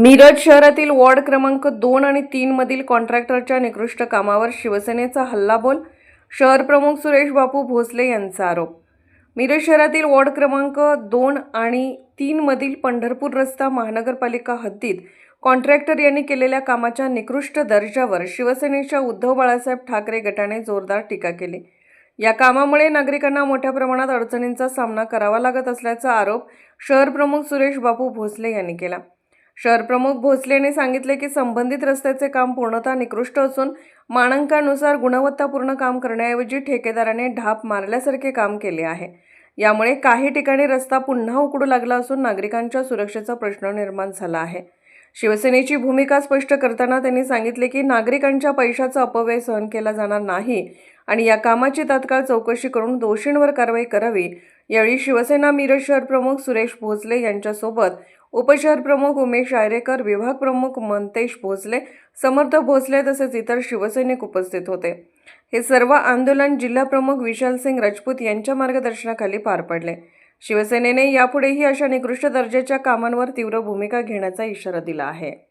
मिरज शहरातील वॉर्ड क्रमांक दोन आणि तीन मधील कॉन्ट्रॅक्टरच्या निकृष्ट कामावर शिवसेनेचा हल्लाबोल शहर प्रमुख सुरेश बापू भोसले यांचा आरोप. मिरज शहरातील वॉर्ड क्रमांक दोन आणि तीन मधील पंढरपूर रस्ता महानगरपालिका हद्दीत कॉन्ट्रॅक्टर यांनी केलेल्या कामाच्या निकृष्ट दर्जावर शिवसेनेच्या उद्धव बाळासाहेब ठाकरे गटाने जोरदार टीका केली. या कामामुळे नागरिकांना मोठ्या प्रमाणात अडचणींचा सामना करावा लागत असल्याचा आरोप शहर प्रमुख सुरेश बापू भोसले यांनी केला. शहर प्रमुख भोसले यांनी सांगितले की संबंधित रस्त्याचे काम पूर्णतः निकृष्ट असून मानांकानुसार गुणवत्तापूर्ण काम करण्याऐवजी ठेकेदाराने ढाप मारल्यासारखे काम केले आहे. यामुळे काही ठिकाणी रस्ता पुन्हा उकडू लागला असून नागरिकांच्या सुरक्षेचा प्रश्न निर्माण झाला आहे. शिवसेनेची भूमिका स्पष्ट करताना त्यांनी सांगितले की नागरिकांच्या पैशाचा अपव्यय सहन केला जाणार नाही आणि या कामाची तात्काळ चौकशी करून दोषींवर कारवाई करावी. यावेळी शिवसेना मिरज शहर प्रमुख सुरेश भोसले यांच्यासोबत उपशहर प्रमुख उमेश आयरेकर विभाग प्रमुख मंतेश भोसले समर्थ भोसले तसेच इतर शिवसैनिक उपस्थित होते. हे सर्व आंदोलन जिल्हाप्रमुख विशाल सिंग राजपूत यांच्या मार्गदर्शनाखाली पार पडले. शिवसेनेने यापुढेही अशा निकृष्ट दर्जाच्या कामांवर तीव्र भूमिका घेण्याचा इशारा दिला आहे.